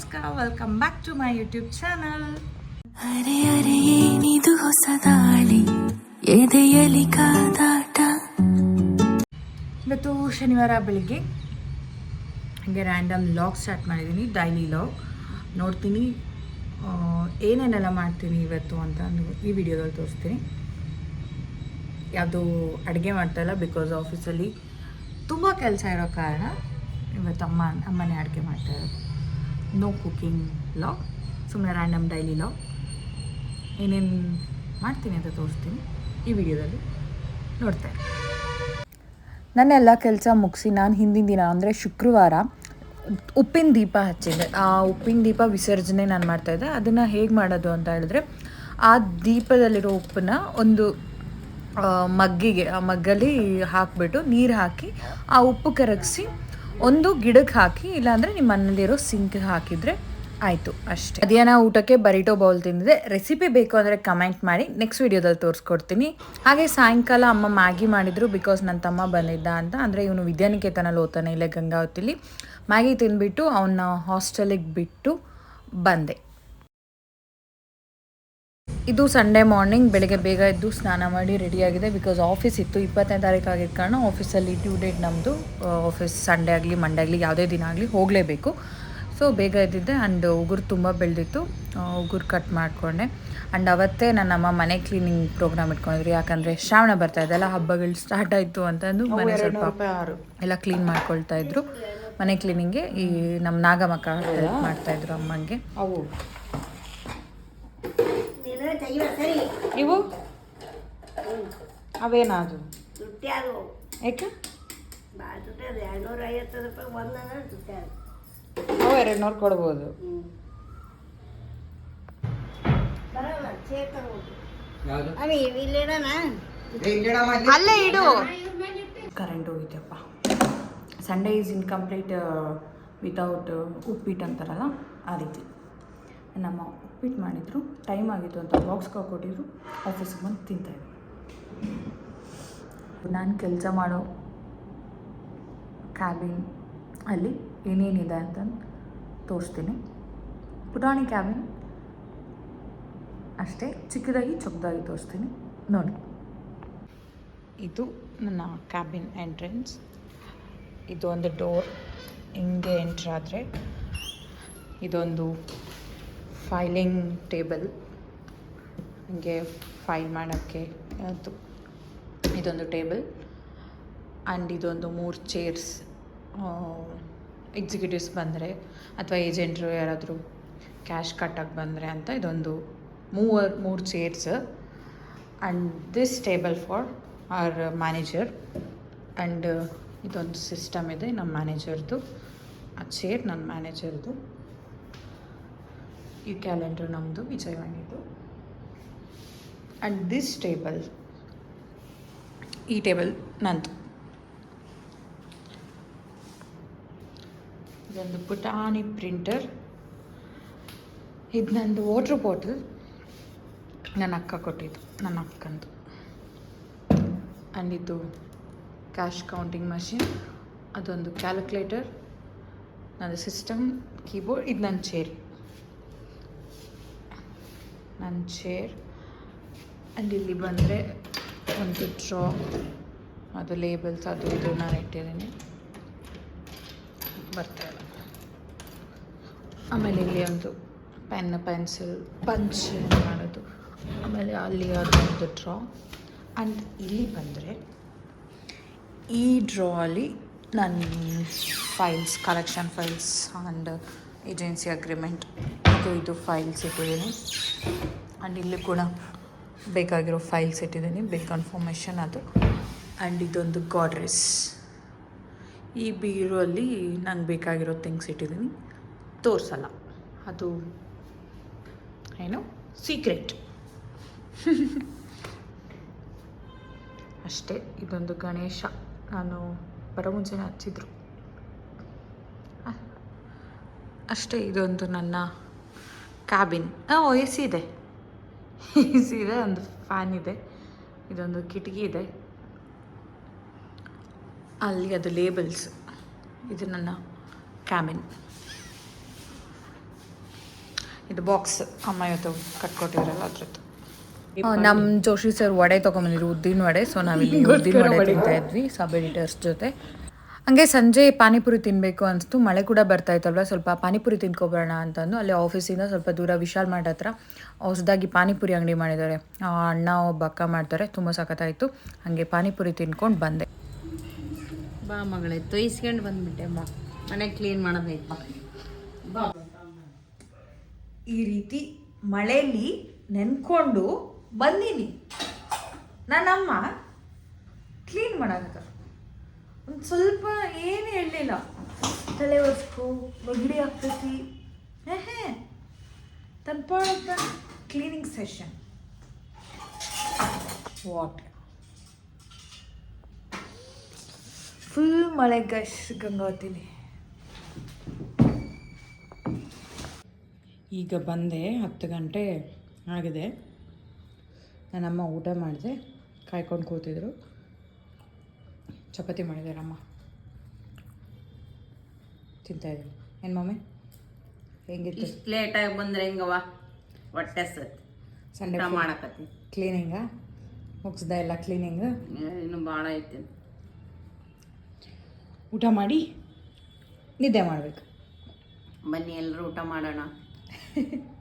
ನಮಸ್ಕಾರ welcome back to my YouTube channel ಅರೆ ಅರೆ ಏನಿದು ಹೊಸದಾಳಿ ಎದೆಯಲಿ ಕಾದಾಟ? ಇವತ್ತು ಶನಿವಾರ ಬೆಳಿಗ್ಗೆ ಹಾಗೆ ರ್ಯಾಂಡಮ್ ಲಾಗ್ ಸ್ಟಾರ್ಟ್ ಮಾಡಿದ್ದೀನಿ ಡೈಲಿ ಲಾಗ್ ನೋಡ್ತೀನಿ ಏನೇನೆಲ್ಲ ಮಾಡ್ತೀನಿ ಇವತ್ತು ಅಂತ ಈ ವಿಡಿಯೋದಲ್ಲಿ ತೋರಿಸ್ತೀನಿ. ಯಾವುದು ಅಡುಗೆ ಮಾಡ್ತಾಯಿಲ್ಲ ಬಿಕಾಸ್ ಆಫೀಸಲ್ಲಿ ತುಂಬ ಕೆಲಸ ಇರೋ ಕಾರಣ ಇವತ್ತು ಅಮ್ಮ ಅಮ್ಮನೇ ಅಡುಗೆ ಮಾಡ್ತಾ ಇರೋದು. ನೋ ಕುಕಿಂಗ್ ಲಾಗ್ ಸುಮ್ಮನೆ ರ್ಯಾಂಡಮ್ ಡೈಲಿ ಲಾಗ್ ಏನೇನು ಮಾಡ್ತೀನಿ ಅಂತ ತೋರಿಸ್ತೀನಿ ಈ ವಿಡಿಯೋದಲ್ಲಿ. ನೋಡ್ತಾ ಇರಿ. ನನ್ನ ಎಲ್ಲ ಕೆಲಸ ಮುಗಿಸಿ ನಾನು ಹಿಂದಿನ ದಿನ, ಅಂದರೆ ಶುಕ್ರವಾರ ಉಪ್ಪಿನ ದೀಪ ಹಚ್ಚಿದ್ದೆ. ಆ ಉಪ್ಪಿನ ದೀಪ ವಿಸರ್ಜನೆ ನಾನು ಮಾಡ್ತಾಯಿದ್ದೆ ಅದನ್ನು ಹೇಗೆ ಮಾಡೋದು ಅಂತ ಹೇಳಿದ್ರೆ, ಆ ದೀಪದಲ್ಲಿರೋ ಉಪ್ಪನ್ನ ಒಂದು ಮಗ್ಗಿಗೆ, ಆ ಮಗ್ಗಲ್ಲಿ ಹಾಕಿಬಿಟ್ಟು ನೀರು ಹಾಕಿ, ಆ ಉಪ್ಪು ಕರಗಿಸಿ ಒಂದು ಗಿಡಕ್ಕೆ ಹಾಕಿ, ಇಲ್ಲಾಂದರೆ ನಿಮ್ಮ ಮನೇಲಿರೋ ಸಿಂಕ್ಗೆ ಹಾಕಿದರೆ ಆಯಿತು ಅಷ್ಟೇ. ಮಧ್ಯಾಹ್ನ ಊಟಕ್ಕೆ ಬರಿಟೋ ಬೌಲ್ ತಿಂದಿದೆ. ರೆಸಿಪಿ ಬೇಕು ಅಂದರೆ ಕಮೆಂಟ್ ಮಾಡಿ. ನೆಕ್ಸ್ಟ್ ವಿಡಿಯೋದಲ್ಲಿ ತೋರಿಸ್ಕೊಡ್ತೀನಿ. ಹಾಗೆ ಸಾಯಂಕಾಲ ಅಮ್ಮ ಮ್ಯಾಗಿ ಮಾಡಿದರು ಬಿಕಾಸ್ ನನ್ನ ತಮ್ಮ ಬಂದಿದ್ದ ಅಂತ. ಅಂದರೆ ಇವನು ವಿದ್ಯಾನಿಕೇತನಲ್ಲಿ ಓದ್ತಾನೆ ಇಲ್ಲೇ ಗಂಗಾವತಿಲಿ. ಮ್ಯಾಗಿ ತಿಂದುಬಿಟ್ಟು ಅವನ್ನ ಹಾಸ್ಟೆಲಿಗೆ ಬಿಟ್ಟು ಬಂದೆ. ಇದು ಸಂಡೇ ಮಾರ್ನಿಂಗ್ ಬೆಳಗ್ಗೆ ಬೇಗ ಎದ್ದು ಸ್ನಾನ ಮಾಡಿ ರೆಡಿಯಾಗಿದೆ ಬಿಕಾಸ್ ಆಫೀಸ್ ಇತ್ತು. ಇಪ್ಪತ್ತನೇ ತಾರೀಕು ಆಗಿದ್ದ ಕಾರಣ ಆಫೀಸಲ್ಲಿ ಡ್ಯೂ ಡೇಟ್ ನಮ್ಮದು ಆಫೀಸ್ ಸಂಡೇ ಆಗಲಿ ಮಂಡೇ ಆಗಲಿ ಯಾವುದೇ ದಿನ ಆಗಲಿ ಹೋಗಲೇಬೇಕು. ಸೊ ಬೇಗ ಎದ್ದಿದ್ದೆ ಆ್ಯಂಡ್ ಉಗುರು ತುಂಬ ಬೆಳೆದಿತ್ತು. ಉಗುರು ಕಟ್ ಮಾಡಿಕೊಂಡೆ. ಆ್ಯಂಡ್ ಅವತ್ತೇ ನನ್ನ ಅಮ್ಮ ಮನೆ ಕ್ಲೀನಿಂಗ್ ಪ್ರೋಗ್ರಾಮ್ ಇಟ್ಕೊಂಡಿದ್ರು. ಯಾಕಂದರೆ ಶ್ರಾವಣ ಬರ್ತಾ ಇದೆಲ್ಲ ಹಬ್ಬಗಳು ಸ್ಟಾರ್ಟ್ ಆಯಿತು ಅಂತಂದು ಮನೆ ಸ್ವಲ್ಪ ಎಲ್ಲ ಕ್ಲೀನ್ ಮಾಡ್ಕೊಳ್ತಾ ಇದ್ರು. ಮನೆ ಕ್ಲೀನಿಂಗ್ಗೆ ಈ ನಮ್ಮ ನಾಗಮಕ್ಕ ಹೆಲ್ಪ್ ಮಾಡ್ತಾಯಿದ್ರು ಅಮ್ಮಂಗೆ. ಇವು? ಯಾಕೆ ಒಂದಂದ್ರೆ ತುಟ್ಟ್ಯಾದು ಅವು ಎರಡು ನೂರು ಕೊಡ್ಬೋದು ಅಲ್ಲೇ ಇಡು. Current ಹೋಗಿದ್ದಪ್ಪ Sunday is incomplete without uppittu ಅಂತಾರಲ್ಲ ಆ ರೀತಿ. ನಮ್ಮ ಉಪ್ಪಿಟ್ಟು ಮಾಡಿದ್ರು ಟೈಮ್ ಆಗಿತ್ತು ಅಂತ ಬಾಕ್ಸ್ಗೆ ಕೊಟ್ಟಿದ್ರು ಆಫೀಸಿಗೆ ಬಂದು ತಿಂತಾಯಿದ್ರು ನಾನು ಕೆಲಸ ಮಾಡೋ ಕ್ಯಾಬಿನ್ ಅಲ್ಲಿ ಏನೇನಿದೆ ಅಂತ ತೋರಿಸ್ತೀನಿ. ಪುಟಾಣಿ ಕ್ಯಾಬಿನ್ ಅಷ್ಟೇ, ಚಿಕ್ಕದಾಗಿ ಚೊಕ್ಕದಾಗಿ ತೋರಿಸ್ತೀನಿ. ನೋಡಿ. ಇದು ನನ್ನ ಕ್ಯಾಬಿನ್ ಎಂಟ್ರೆನ್ಸ್ ಇದೊಂದು ಡೋರ್ ಹಿಂಗೆ ಎಂಟ್ರ್ ಆದರೆ ಇದೊಂದು ಫೈಲಿಂಗ್ ಟೇಬಲ್ ಹಿಂಗೆ ಫೈಲ್ ಮಾಡೋಕ್ಕೆ ಅದು. ಇದೊಂದು ಟೇಬಲ್ ಆ್ಯಂಡ್ ಇದೊಂದು ಮೂರು ಚೇರ್ಸ್ ಎಕ್ಸಿಕ್ಯೂಟಿವ್ಸ್ ಬಂದರೆ ಅಥವಾ ಏಜೆಂಟ್ರು ಯಾರಾದರೂ ಕ್ಯಾಶ್ ಕಟ್ಟಕ್ಕೆ ಬಂದರೆ ಅಂತ ಇದೊಂದು ಮೂವರ್, ಮೂರು chairs and this table for our manager and ಇದೊಂದು ಸಿಸ್ಟಮ್ ಇದೆ ನಮ್ಮ ಮ್ಯಾನೇಜರ್ದು ಆ ಚೇರ್ ನನ್ನ ಮ್ಯಾನೇಜರ್ದು ಈ ಕ್ಯಾಲೆಂಡರ್ ನಮ್ಮದು ವಿಜಯವಾಣಿದು ಆ್ಯಂಡ್ ದಿಸ್ ಟೇಬಲ್ ಈ ಟೇಬಲ್ ನಂದು. ಇದೊಂದು ಪುಟಾಣಿ ಪ್ರಿಂಟರ್ ಇದು ನಂದು ವಾಟ್ರ್ ಬಾಟಲ್ ನನ್ನ ಅಕ್ಕ ಕೊಟ್ಟಿದ್ದು, ನನ್ನ ಅಕ್ಕಂದು. ಆ್ಯಂಡ್ ಇದು ಕ್ಯಾಶ್ ಕೌಂಟಿಂಗ್ ಮಷಿನ್ ಅದೊಂದು ಕ್ಯಾಲ್ಕುಲೇಟರ್ ನನ್ನ ಸಿಸ್ಟಮ್ ಕೀಬೋರ್ಡ್ ಇದು ನನ್ನ ಚೇರ್ ನನ್ನ ಚೇರ್ ಆ್ಯಂಡ್ ಇಲ್ಲಿ ಬಂದರೆ ಒಂದು ಡ್ರಾ ಅದು ಲೇಬಲ್ಸ್ ಅದು ಇದು ನಾನು ಇಟ್ಟಿದ್ದೀನಿ. ಬರ್ತಾ ಇಲ್ಲ. ಆಮೇಲೆ ಇಲ್ಲಿ ಒಂದು ಪೆನ್ ಪೆನ್ಸಿಲ್ ಪಂಚ್ ಮಾಡೋದು? ಆಮೇಲೆ ಅಲ್ಲಿ ಅದೊಂದು ಡ್ರಾ ಆ್ಯಂಡ್ ಇಲ್ಲಿ ಬಂದರೆ ಈ ಡ್ರಾ ಅಲ್ಲಿ ನನ್ನ files collection files and agency agreement ಇದು ಇದು ಫೈಲ್ಸ್ ಇಟ್ಟಿದ್ದೀನಿ ಆ್ಯಂಡ್ ಇಲ್ಲಿ ಕೂಡ ಬೇಕಾಗಿರೋ ಫೈಲ್ಸ್ ಇಟ್ಟಿದ್ದೀನಿ ಬಿಲ್ ಕನ್ಫರ್ಮೇಷನ್ ಅದು. ಆ್ಯಂಡ್ ಇದೊಂದು ಗಾಡ್ರೆಸ್ ಈ ಬೀರುವಲ್ಲಿ ನಂಗೆ ಬೇಕಾಗಿರೋ ಥಿಂಗ್ಸ್ ಇಟ್ಟಿದ್ದೀನಿ. ತೋರಿಸಲ್ಲ. ಅದು ಏನು? ಸೀಕ್ರೆಟ್ ಅಷ್ಟೇ, ಇದೊಂದು ಗಣೇಶ. ನಾನು ಬರೋ ಮುಂಚೆನೇ ಹಚ್ಚಿದ್ರು. ಅಷ್ಟೇ, ಇದೊಂದು ನನ್ನ ಕ್ಯಾಬಿನ್ ಓ ಎ ಸಿ ಇದೆ. ಎ ಸಿ ಇದೆ, ಒಂದು ಫ್ಯಾನ್ ಇದೆ, ಇದೊಂದು ಕಿಟಕಿ ಇದೆ. ಅಲ್ಲಿ ಅದು ಲೇಬಲ್ಸ್ ಇದು ನನ್ನ ಕ್ಯಾಬಿನ್ ಇದು ಬಾಕ್ಸ್ ಅಮ್ಮ ಇವತ್ತು ಕಟ್ಕೊಟ್ಟಿದ್ರಲ್ಲ ಅದ್ರದ್ದು. ನಮ್ಮ ಜೋಶಿ ಸರ್ ವಡೆ ತೊಗೊಂಬಂದಿದ್ರು, ಉದ್ದಿನ ವಡೆ. ಸೊ ನಾವಿಲ್ಲಿ ಉದ್ದಿನ ವಡೆ ತಿಂತಾ ಇದ್ವಿ ಸಬ್ ಎಡಿಟರ್ಸ್ ಜೊತೆ. ಹಂಗೆ ಸಂಜೆ ಪಾನಿಪುರಿ ತಿನ್ನಬೇಕು ಅನಿಸ್ತು. ಮಳೆ ಕೂಡ ಬರ್ತಾ ಇತ್ತಲ್ವ? ಸ್ವಲ್ಪ ಪಾನಿಪುರಿ ತಿನ್ಕೊಬರೋಣ ಅಂತಂದು. ಅಲ್ಲಿ ಆಫೀಸಿಂದ ಸ್ವಲ್ಪ ದೂರ ವಿಶಾಲ್ ಮಾರ್ಟ್ ಹತ್ರ ಹೊಸದಾಗಿ ಪಾನಿಪುರಿ ಅಂಗಡಿ ಮಾಡಿದ್ದಾರೆ. ಆ ಅಣ್ಣ ಒಬ್ಬ ಅಕ್ಕ ಮಾಡ್ತಾರೆ. ತುಂಬ ಸಖತ್ತಾಯಿತು. ಹಾಗೆ ಪಾನಿಪುರಿ ತಿನ್ಕೊಂಡು ಬಂದೆ. ಬಾ ಮಗಳೇ ತೊಯ್ಸ್ಕೊಂಡು ಬಂದ್ಬಿಟ್ಟೆ ಬಾ ಮನೆ ಕ್ಲೀನ್ ಮಾಡೋದೈತೆ ಬಾ. ಈ ರೀತಿ ಮಳೆಯಲ್ಲಿ ನೆನ್ಕೊಂಡು ಬಂದೀನಿ. ನನ್ನಮ್ಮ ಕ್ಲೀನ್ ಮಾಡಾಕತ್ತ ಒಂದು ಸ್ವಲ್ಪ ಏನು ಹೇಳಲಿಲ್ಲ. ತಲೆ ಒರೆಸ್ಕೊ, ನೆಗಡಿ ಆಗ್ತೈತಿ. ಹೇ ತನ್ಪಾಡ ಕ್ಲೀನಿಂಗ್ ಸೆಷನ್ ವಾಟ್ ಫುಲ್ ಮಳೆ ಗಶ್ ಗಂಗಾವತಿಲಿ ಈಗ ಬಂದೆ ಹತ್ತು ಗಂಟೆ ಆಗಿದೆ. ನನ್ನಮ್ಮ ಊಟ ಮಾಡಿದೆ, ಕಾಯ್ಕೊಂಡು ಕೂತಿದ್ರು. ಚಪಾತಿ ಮಾಡಿದಾರಮ್ಮ ತಿಂತಾಯಿದ್ದೀನಿ ಏನು ಮಮ್ಮಿ ಹೆಂಗಿತ್ತು? ಇಷ್ಟು ಲೇಟಾಗಿ ಬಂದರೆ ಹೆಂಗವ ಹೊಟ್ಟೆ ಸತ್ ಸಂಡೆ ಮಾಡಕತ್ತಿ. ಕ್ಲೀನಿಂಗಾ ಮುಗಿಸ್ದ ಎಲ್ಲ ಕ್ಲೀನಿಂಗ್ ಇನ್ನು ಭಾಳ ಐತೆ. ಊಟ ಮಾಡಿ ನಿದ್ದೆ ಮಾಡಬೇಕು. ಬನ್ನಿ ಎಲ್ಲರೂ ಊಟ ಮಾಡೋಣ.